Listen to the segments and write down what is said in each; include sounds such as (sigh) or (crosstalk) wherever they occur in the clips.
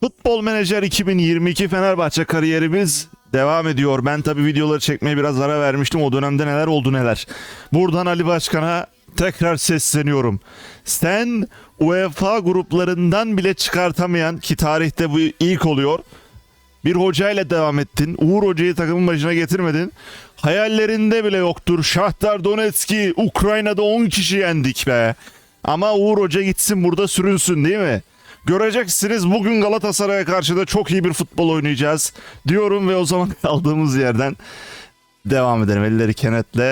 Futbol Menajer 2022 Fenerbahçe kariyerimiz devam ediyor. Ben tabi videoları çekmeye biraz ara vermiştim. O dönemde neler oldu neler. Buradan Ali Başkan'a tekrar sesleniyorum. Sen UEFA gruplarından bile çıkartamayan ki tarihte bu ilk oluyor. Bir hocayla devam ettin. Uğur Hoca'yı takımın başına getirmedin. Hayallerinde bile yoktur. Şahtar Donetsk'i Ukrayna'da 10 kişi yendik be. Ama Uğur Hoca gitsin burada sürünsün değil mi? Göreceksiniz bugün Galatasaray'a karşı da çok iyi bir futbol oynayacağız diyorum ve o zaman (laughs) kaldığımız yerden devam edelim. Elleri kenetle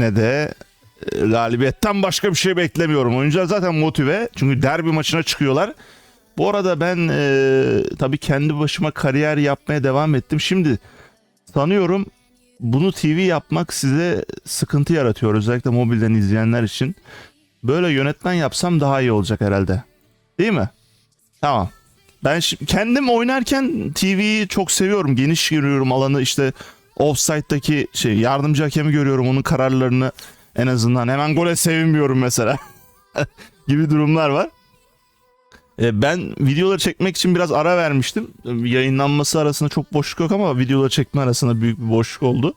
ne de e, galibiyetten başka bir şey beklemiyorum. Oyuncular zaten motive çünkü derbi maçına çıkıyorlar. Bu arada ben e, tabii kendi başıma kariyer yapmaya devam ettim. Şimdi sanıyorum bunu TV yapmak size sıkıntı yaratıyor. Özellikle mobilden izleyenler için. Böyle yönetmen yapsam daha iyi olacak herhalde. Değil mi? Tamam. Ben kendim oynarken TV'yi çok seviyorum. Geniş görüyorum alanı işte offside'daki şey yardımcı hakemi görüyorum onun kararlarını en azından hemen gole sevinmiyorum mesela (laughs) gibi durumlar var. E, Ben videoları çekmek için biraz ara vermiştim. Yayınlanması arasında çok boşluk yok ama videoları çekme arasında büyük bir boşluk oldu.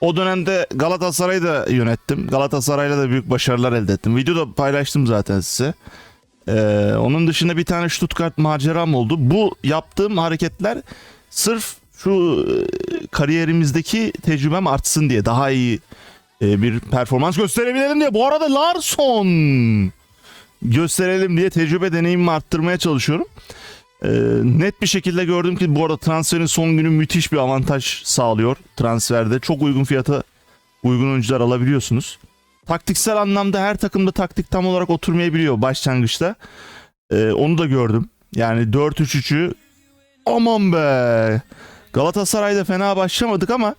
O dönemde Galatasaray'ı da yönettim. Galatasaray'la da büyük başarılar elde ettim. Videoda paylaştım zaten size. Ee, onun dışında bir tane Stuttgart maceram oldu. Bu yaptığım hareketler sırf şu e, kariyerimizdeki tecrübem artsın diye daha iyi e, bir performans gösterebilelim diye. Bu arada Larson gösterelim diye tecrübe deneyimimi arttırmaya çalışıyorum. Ee, net bir şekilde gördüm ki bu arada transferin son günü müthiş bir avantaj sağlıyor transferde. Çok uygun fiyata uygun oyuncular alabiliyorsunuz. Taktiksel anlamda her takımda taktik tam olarak oturmayabiliyor başlangıçta. Ee, onu da gördüm. Yani 4-3-3'ü aman be. Galatasaray'da fena başlamadık ama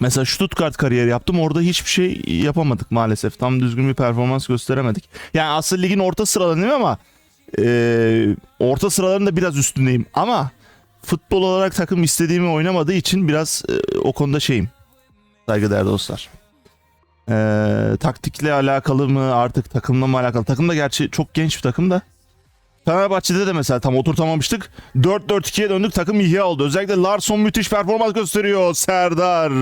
mesela Stuttgart kariyeri yaptım. Orada hiçbir şey yapamadık maalesef. Tam düzgün bir performans gösteremedik. Yani aslında ligin orta sıralarındayım ama e, orta sıralarında biraz üstündeyim. Ama futbol olarak takım istediğimi oynamadığı için biraz e, o konuda şeyim. Saygıdeğer dostlar. Ee, taktikle alakalı mı artık takımla mı alakalı? Takım da gerçi çok genç bir takım da. Fenerbahçe'de de mesela tam oturtamamıştık. 4-4-2'ye döndük takım ihya oldu. Özellikle Larson müthiş performans gösteriyor. Serdar.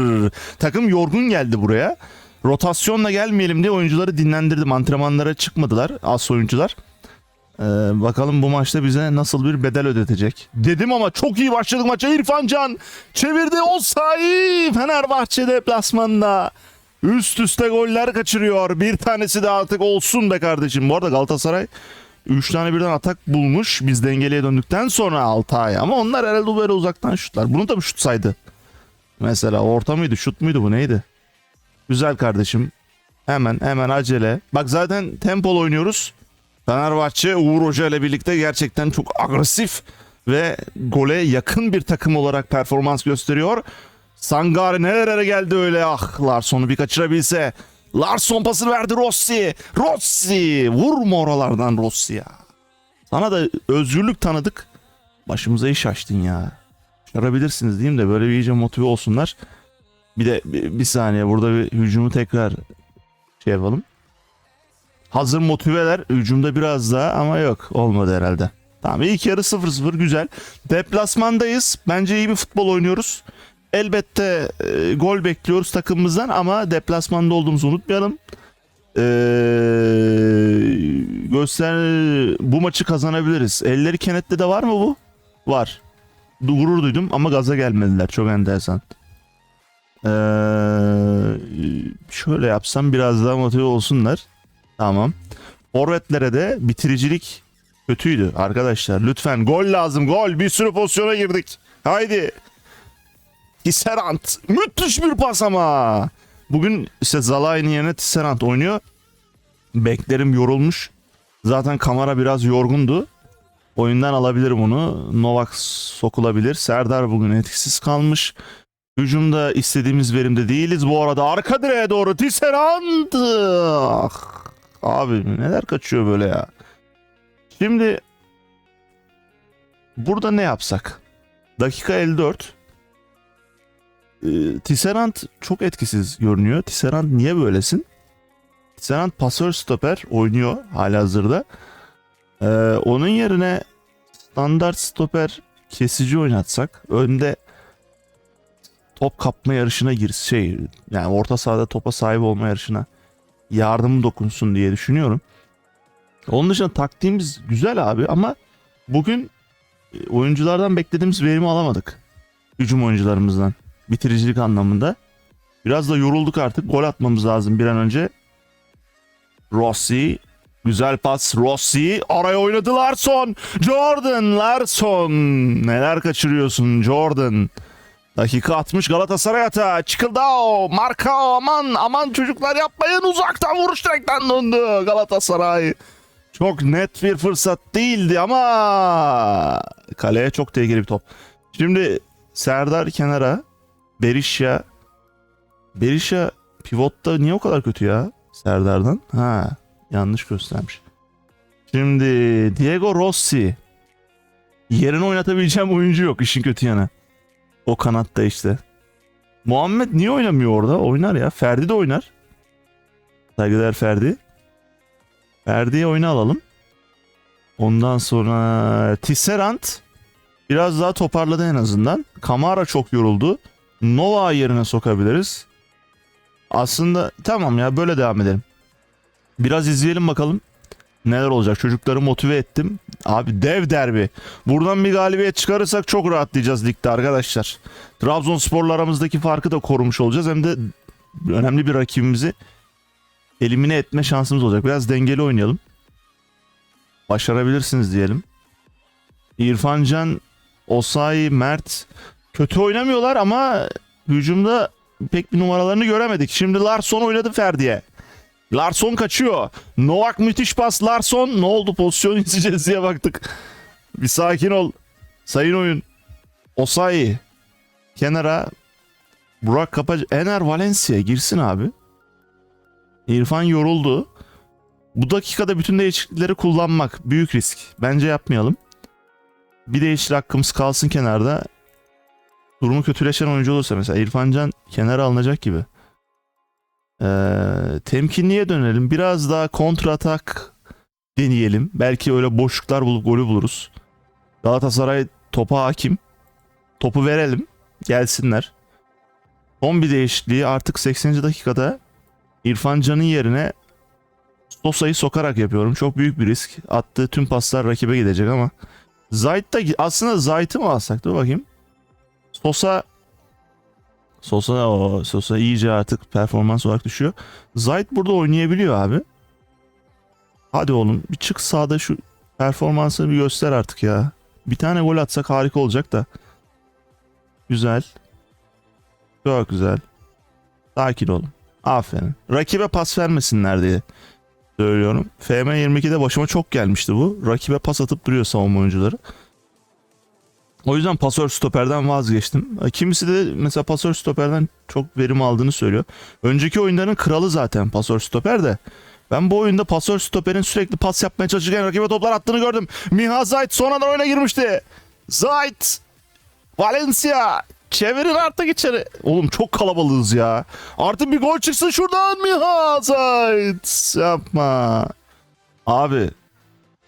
Takım yorgun geldi buraya. Rotasyonla gelmeyelim diye oyuncuları dinlendirdim. Antrenmanlara çıkmadılar az oyuncular. Ee, bakalım bu maçta bize nasıl bir bedel ödetecek. Dedim ama çok iyi başladık maça. İrfan Can çevirdi o sayı Fenerbahçe deplasmanında. Üst üste goller kaçırıyor. Bir tanesi de artık olsun be kardeşim. Bu arada Galatasaray 3 tane birden atak bulmuş. Biz dengeliye döndükten sonra Altay. Ama onlar herhalde böyle uzaktan şutlar. Bunu da mı şut saydı? Mesela orta mıydı şut muydu bu neydi? Güzel kardeşim. Hemen hemen acele. Bak zaten tempolu oynuyoruz. Fenerbahçe Uğur Hoca ile birlikte gerçekten çok agresif ve gole yakın bir takım olarak performans gösteriyor. Sangare nerelere geldi öyle ah Larson'u bir kaçırabilse. Larson pasını verdi Rossi. Rossi vurma oralardan Rossi ya. Sana da özgürlük tanıdık. Başımıza iş açtın ya. Çıkarabilirsiniz diyeyim de böyle bir iyice motive olsunlar. Bir de bir, bir saniye burada bir hücumu tekrar şey yapalım. Hazır motiveler hücumda biraz daha ama yok olmadı herhalde. Tamam ilk yarı 0-0 güzel. Deplasmandayız. Bence iyi bir futbol oynuyoruz. Elbette e, gol bekliyoruz takımımızdan ama deplasmanda olduğumuzu unutmayalım. Ee, göster bu maçı kazanabiliriz. Elleri kenette de var mı bu? Var. Gurur duydum ama gaza gelmediler. Çok enteresan. Ee, şöyle yapsam biraz daha motive olsunlar. Tamam. Forvetlere de bitiricilik kötüydü arkadaşlar. Lütfen gol lazım gol. Bir sürü pozisyona girdik. Haydi. Tisserand. Müthiş bir pas ama. Bugün işte Zalai'nin yerine Tisserand oynuyor. Beklerim yorulmuş. Zaten kamera biraz yorgundu. Oyundan alabilirim onu. Novak sokulabilir. Serdar bugün etkisiz kalmış. Hücumda istediğimiz verimde değiliz. Bu arada arka direğe doğru Tisserand. Ah, abi neler kaçıyor böyle ya. Şimdi burada ne yapsak? Dakika 54. Ee, Tisserand çok etkisiz görünüyor. Tisserand niye böylesin? Tisserand pasör stoper oynuyor halihazırda. Ee, onun yerine standart stoper kesici oynatsak önde top kapma yarışına gir şey yani orta sahada topa sahip olma yarışına yardım dokunsun diye düşünüyorum. Onun dışında taktiğimiz güzel abi ama bugün oyunculardan beklediğimiz verimi alamadık. Hücum oyuncularımızdan. Bitiricilik anlamında. Biraz da yorulduk artık. Gol atmamız lazım bir an önce. Rossi. Güzel pas Rossi. Araya oynadı Larson. Jordan Larson. Neler kaçırıyorsun Jordan. Dakika 60 Galatasaray atağı. Çıkıldao. Marka aman aman çocuklar yapmayın. Uzaktan vuruş direkten döndü Galatasaray. Çok net bir fırsat değildi ama kaleye çok tehlikeli bir top. Şimdi Serdar kenara. Berisha. Berisha pivotta niye o kadar kötü ya Serdar'dan? Ha yanlış göstermiş. Şimdi Diego Rossi. Yerine oynatabileceğim oyuncu yok işin kötü yanı. O kanatta işte. Muhammed niye oynamıyor orada? Oynar ya. Ferdi de oynar. Saygıdeğer Ferdi. Ferdi'ye oyuna alalım. Ondan sonra Tisserand biraz daha toparladı en azından. Kamara çok yoruldu. Nova yerine sokabiliriz. Aslında tamam ya böyle devam edelim. Biraz izleyelim bakalım. Neler olacak? Çocukları motive ettim. Abi dev derbi. Buradan bir galibiyet çıkarırsak çok rahatlayacağız ligde arkadaşlar. Trabzonspor'la aramızdaki farkı da korumuş olacağız. Hem de önemli bir rakibimizi elimine etme şansımız olacak. Biraz dengeli oynayalım. Başarabilirsiniz diyelim. İrfan Can, Osayi, Mert kötü oynamıyorlar ama hücumda pek bir numaralarını göremedik. Şimdi Larson oynadı Ferdi'ye. Larson kaçıyor. Novak müthiş pas. Larson ne oldu pozisyon (laughs) izleyeceğiz diye baktık. Bir sakin ol. Sayın oyun. Osayi. Kenara. Burak Kapacı. Ener Valencia girsin abi. İrfan yoruldu. Bu dakikada bütün değişiklikleri kullanmak büyük risk. Bence yapmayalım. Bir değişiklik hakkımız kalsın kenarda. Durumu kötüleşen oyuncu olursa mesela İrfan Can kenara alınacak gibi. Ee, temkinliye dönelim. Biraz daha kontra atak deneyelim. Belki öyle boşluklar bulup golü buluruz. Galatasaray topa hakim. Topu verelim. Gelsinler. Son bir değişikliği artık 80. dakikada İrfan Can'ın yerine Sosa'yı sokarak yapıyorum. Çok büyük bir risk. Attığı tüm paslar rakibe gidecek ama Zayt da aslında Zayt'ı mı alsak? Dur bakayım. Sosa Sosa o Sosa iyice artık performans olarak düşüyor. Zayt burada oynayabiliyor abi. Hadi oğlum bir çık sağda şu performansını bir göster artık ya. Bir tane gol atsak harika olacak da. Güzel. Çok güzel. Sakin olun. Aferin. Rakibe pas vermesinler diye söylüyorum. FM22'de başıma çok gelmişti bu. Rakibe pas atıp duruyor savunma oyuncuları. O yüzden pasör stoperden vazgeçtim. Kimisi de mesela pasör stoperden çok verim aldığını söylüyor. Önceki oyunların kralı zaten pasör stoper de. Ben bu oyunda pasör stoperin sürekli pas yapmaya çalışırken rakibe toplar attığını gördüm. Miha Zayt sonradan oyuna girmişti. Zayt. Valencia. Çevirin artık içeri. Oğlum çok kalabalığız ya. Artık bir gol çıksın şuradan Miha Zayt. Yapma. Abi.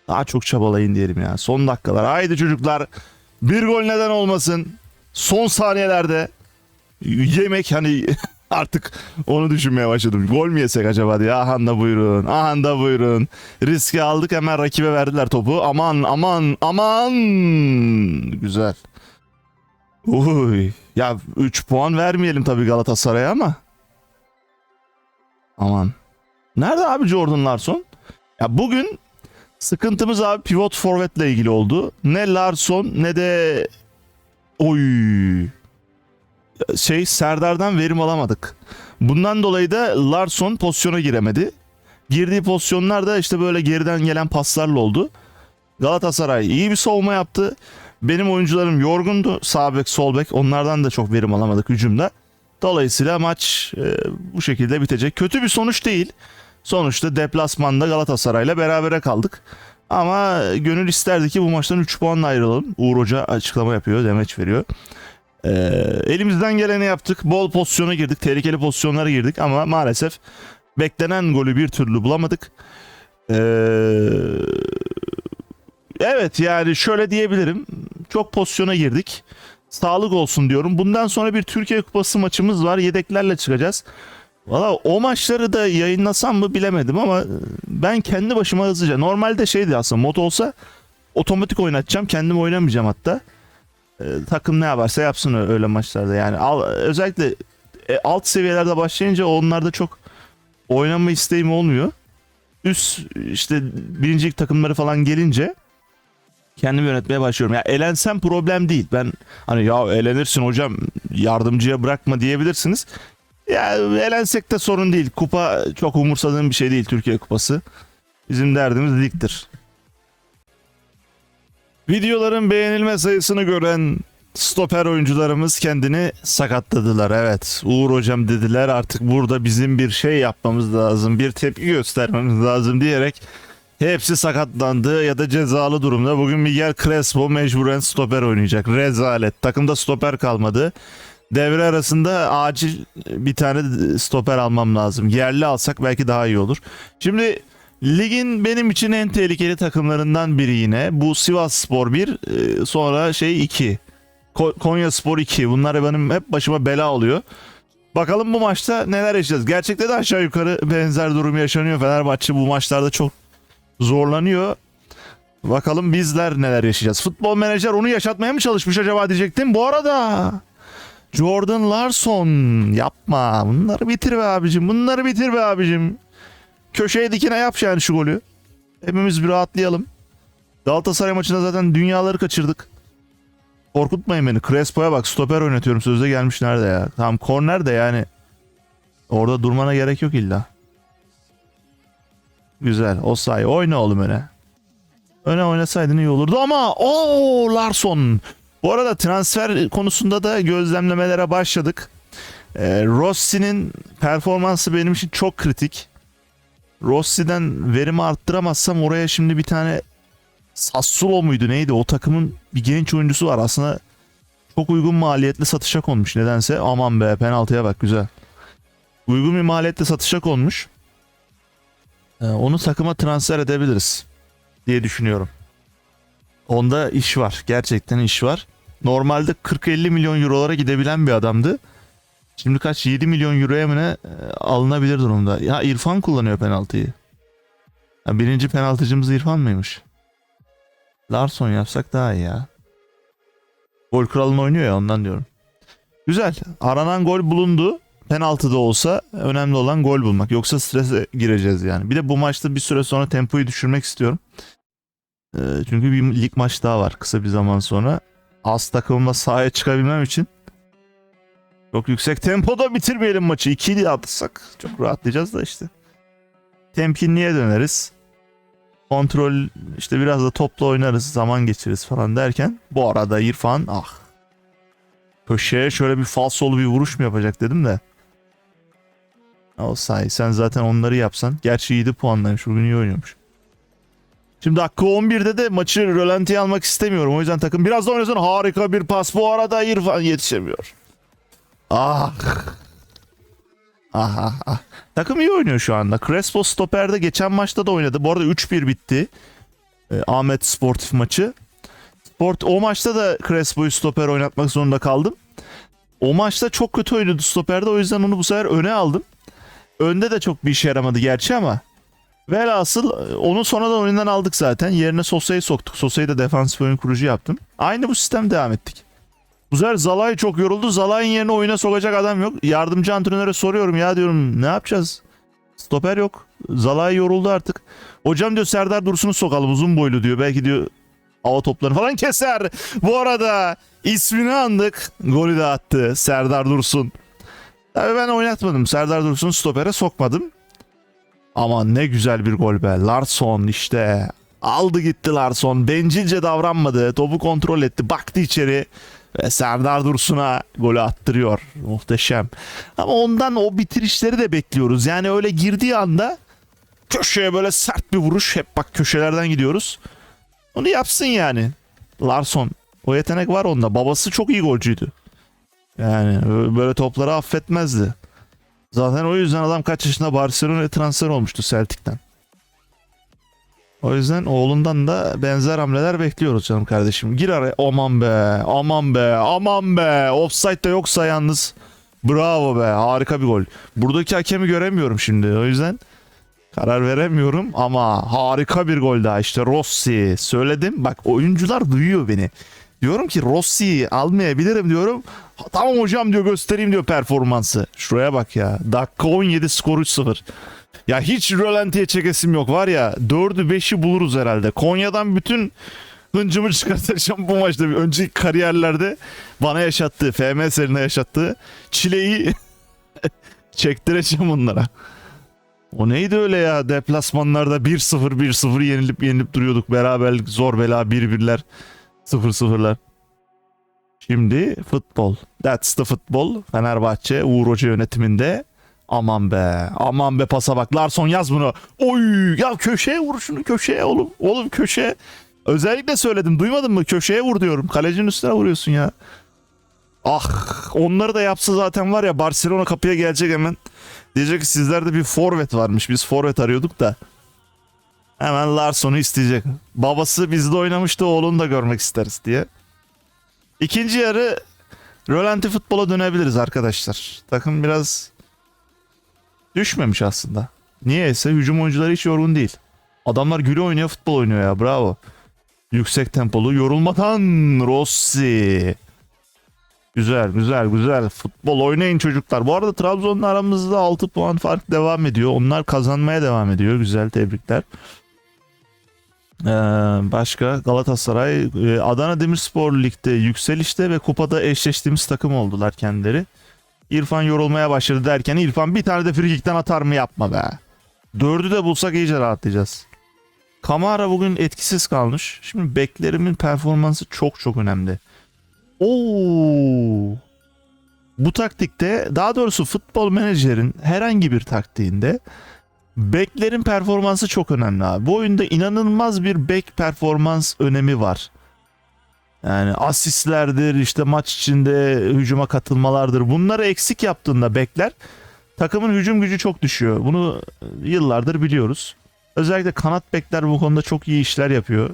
Daha çok çabalayın diyelim ya. Son dakikalar. Haydi çocuklar. Bir gol neden olmasın. Son saniyelerde yemek hani (laughs) artık onu düşünmeye başladım. Gol mü yesek acaba diye. Ahan da buyurun. Ahan da buyurun. Riski aldık hemen rakibe verdiler topu. Aman aman aman. Güzel. Uy. Ya 3 puan vermeyelim tabii Galatasaray'a ama. Aman. Nerede abi Jordan Larson? Ya bugün Sıkıntımız abi pivot forvetle ilgili oldu. Ne Larson ne de oy şey Serdar'dan verim alamadık. Bundan dolayı da Larson pozisyona giremedi. Girdiği pozisyonlar da işte böyle geriden gelen paslarla oldu. Galatasaray iyi bir savunma yaptı. Benim oyuncularım yorgundu. Sağ bek, sol bek. Onlardan da çok verim alamadık hücumda. Dolayısıyla maç e, bu şekilde bitecek. Kötü bir sonuç değil. Sonuçta deplasmanda Galatasaray'la berabere kaldık. Ama gönül isterdi ki bu maçtan 3 puanla ayrılalım. Uğur Hoca açıklama yapıyor, demeç veriyor. Ee, elimizden geleni yaptık. Bol pozisyona girdik, tehlikeli pozisyonlara girdik ama maalesef beklenen golü bir türlü bulamadık. Ee, Evet yani şöyle diyebilirim. Çok pozisyona girdik. Sağlık olsun diyorum. Bundan sonra bir Türkiye Kupası maçımız var. Yedeklerle çıkacağız. Valla o maçları da yayınlasam mı bilemedim ama ben kendi başıma hızlıca. Normalde şeydi aslında mod olsa otomatik oynatacağım. Kendim oynamayacağım hatta. Ee, takım ne yaparsa yapsın öyle maçlarda. Yani al, özellikle e, alt seviyelerde başlayınca onlarda çok oynama isteğim olmuyor. Üst işte birincilik takımları falan gelince kendim yönetmeye başlıyorum. Ya elensem problem değil. Ben hani ya elenirsin hocam yardımcıya bırakma diyebilirsiniz. Ya elensek de sorun değil. Kupa çok umursadığım bir şey değil Türkiye Kupası. Bizim derdimiz ligdir. Videoların beğenilme sayısını gören stoper oyuncularımız kendini sakatladılar. Evet Uğur hocam dediler artık burada bizim bir şey yapmamız lazım. Bir tepki göstermemiz lazım diyerek hepsi sakatlandı ya da cezalı durumda. Bugün Miguel Crespo mecburen stoper oynayacak. Rezalet. Takımda stoper kalmadı. Devre arasında acil bir tane stoper almam lazım. Yerli alsak belki daha iyi olur. Şimdi ligin benim için en tehlikeli takımlarından biri yine. Bu Sivas Spor 1 e, sonra şey 2. Konya Spor 2. Bunlar benim hep başıma bela oluyor. Bakalım bu maçta neler yaşayacağız. Gerçekte de aşağı yukarı benzer durum yaşanıyor. Fenerbahçe bu maçlarda çok zorlanıyor. Bakalım bizler neler yaşayacağız. Futbol menajer onu yaşatmaya mı çalışmış acaba diyecektim. Bu arada Jordan Larson yapma. Bunları bitir be abicim. Bunları bitir be abicim. Köşeye dikine yap yani şu golü. Hepimiz bir rahatlayalım. Galatasaray maçında zaten dünyaları kaçırdık. Korkutmayın beni. Crespo'ya bak stoper oynatıyorum. Sözde gelmiş nerede ya? Tamam korner de yani. Orada durmana gerek yok illa. Güzel. O sayı. Oyna oğlum öne. Öne oynasaydın iyi olurdu ama o Larson. Bu arada transfer konusunda da gözlemlemelere başladık. Ee, Rossi'nin performansı benim için çok kritik. Rossi'den verimi arttıramazsam oraya şimdi bir tane Sassuolo muydu neydi? O takımın bir genç oyuncusu var. Aslında çok uygun maliyetli satışa konmuş nedense. Aman be penaltıya bak güzel. Uygun bir maliyetle satışa konmuş. Ee, onu takıma transfer edebiliriz diye düşünüyorum. Onda iş var gerçekten iş var normalde 40-50 milyon eurolara gidebilen bir adamdı şimdi kaç 7 milyon euroya mı ne e, alınabilir durumda ya İrfan kullanıyor penaltıyı Ha, birinci penaltıcımız İrfan mıymış? Larson yapsak daha iyi ya. Gol kralını oynuyor ya ondan diyorum. Güzel. Aranan gol bulundu. Penaltı da olsa önemli olan gol bulmak. Yoksa strese gireceğiz yani. Bir de bu maçta bir süre sonra tempoyu düşürmek istiyorum. Ee, çünkü bir lig maç daha var kısa bir zaman sonra. Az takımımla sahaya çıkabilmem için çok yüksek tempoda bitirmeyelim maçı. 2'yi atsak çok rahatlayacağız da işte. Temkinliğe döneriz kontrol işte biraz da topla oynarız zaman geçiririz falan derken bu arada İrfan ah köşeye şöyle bir falsolu bir vuruş mu yapacak dedim de o sahi sen zaten onları yapsan gerçi 7 puanlaymış bugün iyi oynuyormuş Şimdi dakika 11'de de maçı rölantiye almak istemiyorum. O yüzden takım biraz da oynasın. Harika bir pas. Bu arada İrfan yetişemiyor. Ah. Ah ah ah. Takım iyi oynuyor şu anda. Crespo stoperde geçen maçta da oynadı. Bu arada 3-1 bitti. Ee, Ahmet Sportif maçı. Sport o maçta da Crespo'yu stoper oynatmak zorunda kaldım. O maçta çok kötü oynadı stoperde. O yüzden onu bu sefer öne aldım. Önde de çok bir işe yaramadı gerçi ama. Velhasıl e, onu sonradan oyundan aldık zaten. Yerine Sosa'yı soktuk. Sosa'yı da defansif oyun kurucu yaptım. Aynı bu sistem devam ettik. Bu sefer Zalay çok yoruldu. Zalay'ın yerine oyuna sokacak adam yok. Yardımcı antrenöre soruyorum ya diyorum ne yapacağız? Stoper yok. Zalay yoruldu artık. Hocam diyor Serdar Dursun'u sokalım uzun boylu diyor. Belki diyor hava toplarını falan (laughs) keser. Bu arada ismini andık. Golü de attı Serdar Dursun. Tabii ben oynatmadım. Serdar Dursun'u stopere sokmadım. Ama ne güzel bir gol be. Larson işte. Aldı gitti Larson. Bencilce davranmadı. Topu kontrol etti. Baktı içeri. Ve Serdar Dursun'a golü attırıyor. Muhteşem. Ama ondan o bitirişleri de bekliyoruz. Yani öyle girdiği anda köşeye böyle sert bir vuruş. Hep bak köşelerden gidiyoruz. Onu yapsın yani. Larson. O yetenek var onda. Babası çok iyi golcüydü. Yani böyle topları affetmezdi. Zaten o yüzden adam kaç yaşında Barcelona'ya transfer olmuştu Celtic'ten. O yüzden oğlundan da benzer hamleler bekliyoruz canım kardeşim. Gir araya. Aman be, aman be, aman be. Offside de yoksa yalnız. Bravo be, harika bir gol. Buradaki hakemi göremiyorum şimdi. O yüzden karar veremiyorum ama harika bir gol daha işte Rossi. Söyledim. Bak oyuncular duyuyor beni. Diyorum ki Rossi'yi almayabilirim diyorum. Tamam hocam diyor göstereyim diyor performansı. Şuraya bak ya. Dakika 17 skor 3-0. Ya hiç rölantiye çekesim yok var ya 4'ü 5'i buluruz herhalde. Konya'dan bütün hıncımı çıkartacağım bu maçta. Bir önceki kariyerlerde bana yaşattığı, FM serine yaşattığı çileyi (laughs) çektireceğim onlara. O neydi öyle ya deplasmanlarda 1-0 1-0 yenilip yenilip duruyorduk. Beraberlik zor bela 1-1'ler 0-0'lar. Şimdi futbol. That's the football. Fenerbahçe Uğur Hoca yönetiminde. Aman be. Aman be pasa bak. Larson yaz bunu. Oy ya köşeye vur şunu köşeye oğlum. Oğlum köşeye. Özellikle söyledim. Duymadın mı? Köşeye vur diyorum. Kalecinin üstüne vuruyorsun ya. Ah onları da yapsa zaten var ya Barcelona kapıya gelecek hemen. Diyecek ki sizlerde bir forvet varmış. Biz forvet arıyorduk da. Hemen Larson'u isteyecek. Babası bizde oynamıştı oğlunu da görmek isteriz diye. İkinci yarı rölanti futbola dönebiliriz arkadaşlar. Takım biraz düşmemiş aslında. Niyeyse hücum oyuncuları hiç yorgun değil. Adamlar güle oynuyor futbol oynuyor ya bravo. Yüksek tempolu yorulmadan Rossi. Güzel güzel güzel futbol oynayın çocuklar. Bu arada Trabzon'la aramızda 6 puan fark devam ediyor. Onlar kazanmaya devam ediyor. Güzel tebrikler. Ee, başka Galatasaray, e, Adana Demirspor Lig'de yükselişte ve kupada eşleştiğimiz takım oldular kendileri. İrfan yorulmaya başladı derken İrfan bir tane de frikikten atar mı yapma be. Dördü de bulsak iyice rahatlayacağız. Kamara bugün etkisiz kalmış. Şimdi beklerimin performansı çok çok önemli. Oo. Bu taktikte daha doğrusu futbol menajerin herhangi bir taktiğinde beklerin performansı çok önemli abi. Bu oyunda inanılmaz bir bek performans önemi var. Yani asistlerdir işte maç içinde hücuma katılmalardır. Bunları eksik yaptığında bekler takımın hücum gücü çok düşüyor. Bunu yıllardır biliyoruz. Özellikle kanat bekler bu konuda çok iyi işler yapıyor.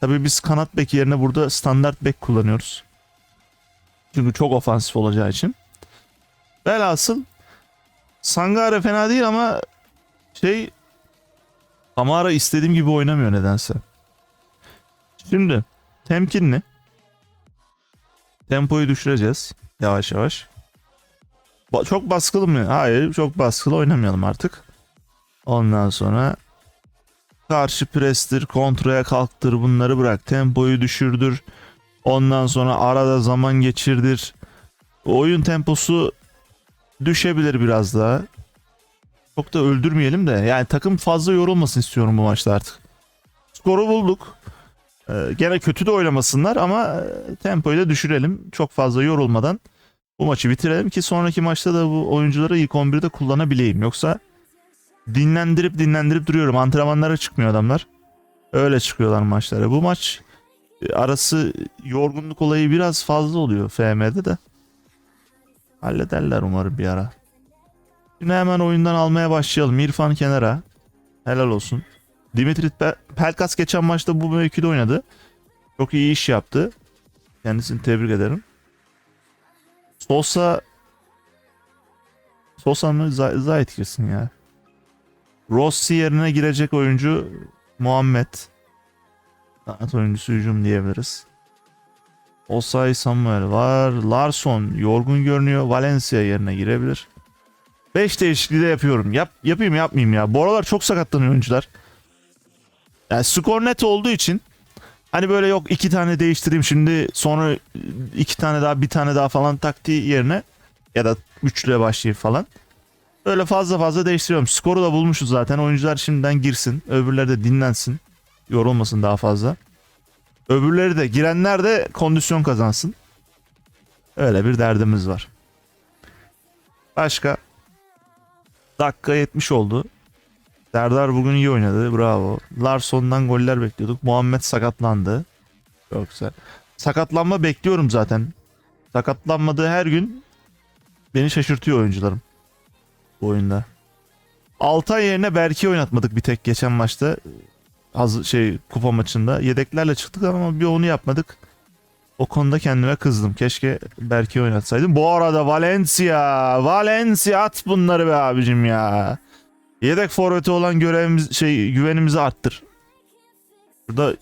Tabii biz kanat bek yerine burada standart bek kullanıyoruz. Çünkü çok ofansif olacağı için. Velhasıl Sangare fena değil ama şey Kamara istediğim gibi oynamıyor nedense. Şimdi temkinli. Tempoyu düşüreceğiz yavaş yavaş. Ba- çok baskılı mı? Hayır çok baskılı oynamayalım artık. Ondan sonra karşı prestir, kontraya kalktır bunları bırak. Tempoyu düşürdür. Ondan sonra arada zaman geçirdir. Oyun temposu düşebilir biraz daha. Çok da öldürmeyelim de. Yani takım fazla yorulmasın istiyorum bu maçta artık. Skoru bulduk. Ee, gene kötü de oynamasınlar ama e, tempoyu da düşürelim. Çok fazla yorulmadan bu maçı bitirelim ki sonraki maçta da bu oyuncuları ilk 11'de kullanabileyim. Yoksa dinlendirip dinlendirip duruyorum. Antrenmanlara çıkmıyor adamlar. Öyle çıkıyorlar maçlara. Bu maç e, arası yorgunluk olayı biraz fazla oluyor FM'de de. Hallederler umarım bir ara. Şimdi hemen oyundan almaya başlayalım. İrfan kenara. Helal olsun. Dimitri Pe- Pelkas geçen maçta bu mevkide oynadı. Çok iyi iş yaptı. Kendisini tebrik ederim. Sosa Sosa mı? Z- Zayt girsin ya. Rossi yerine girecek oyuncu Muhammed. Kanat oyuncusu hücum diyebiliriz. Osay Samuel var. Larson yorgun görünüyor. Valencia yerine girebilir. 5 değişikliği de yapıyorum. Yap, yapayım yapmayayım ya. Bu aralar çok sakatlanıyor oyuncular. Yani skor net olduğu için hani böyle yok iki tane değiştireyim şimdi sonra iki tane daha bir tane daha falan taktiği yerine ya da üçlüye başlayayım falan. Böyle fazla fazla değiştiriyorum. Skoru da bulmuşuz zaten. Oyuncular şimdiden girsin. Öbürleri de dinlensin. Yorulmasın daha fazla. Öbürleri de girenler de kondisyon kazansın. Öyle bir derdimiz var. Başka? Dakika 70 oldu. Serdar bugün iyi oynadı. Bravo. Larson'dan goller bekliyorduk. Muhammed sakatlandı. Çok güzel. Sakatlanma bekliyorum zaten. Sakatlanmadığı her gün beni şaşırtıyor oyuncularım. Bu oyunda. Altay yerine Berk'i oynatmadık bir tek geçen maçta. hazır şey kupa maçında. Yedeklerle çıktık ama bir onu yapmadık. O konuda kendime kızdım. Keşke Berke'yi oynatsaydım. Bu arada Valencia, Valencia at bunları be abicim ya. Yedek forveti olan görevimiz şey güvenimizi arttır. Burada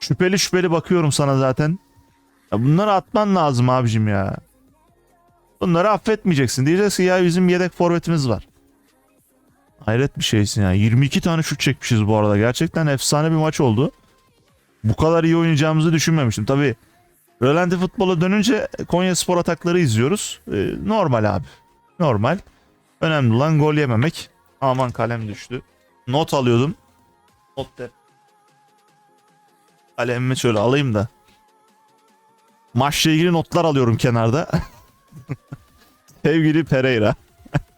şüpheli şüpheli bakıyorum sana zaten. Ya bunları atman lazım abicim ya. Bunları affetmeyeceksin. Diyeceksin ki ya bizim yedek forvetimiz var. Hayret bir şeysin ya. 22 tane şut çekmişiz bu arada. Gerçekten efsane bir maç oldu. Bu kadar iyi oynayacağımızı düşünmemiştim. Tabii Rölanti futbola dönünce Konya Spor atakları izliyoruz. Ee, normal abi. Normal. Önemli olan gol yememek. Aman kalem düştü. Not alıyordum. Not de. Kalemimi şöyle alayım da. Maçla ilgili notlar alıyorum kenarda. (laughs) Sevgili Pereira.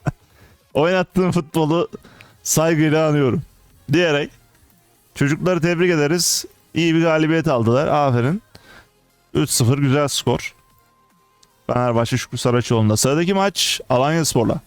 (laughs) Oynattığın futbolu saygıyla anıyorum. Diyerek çocukları tebrik ederiz. İyi bir galibiyet aldılar. Aferin. 3-0 güzel skor. Fenerbahçe Şükrü Saraçoğlu'nda. Sıradaki maç Alanya Spor'la.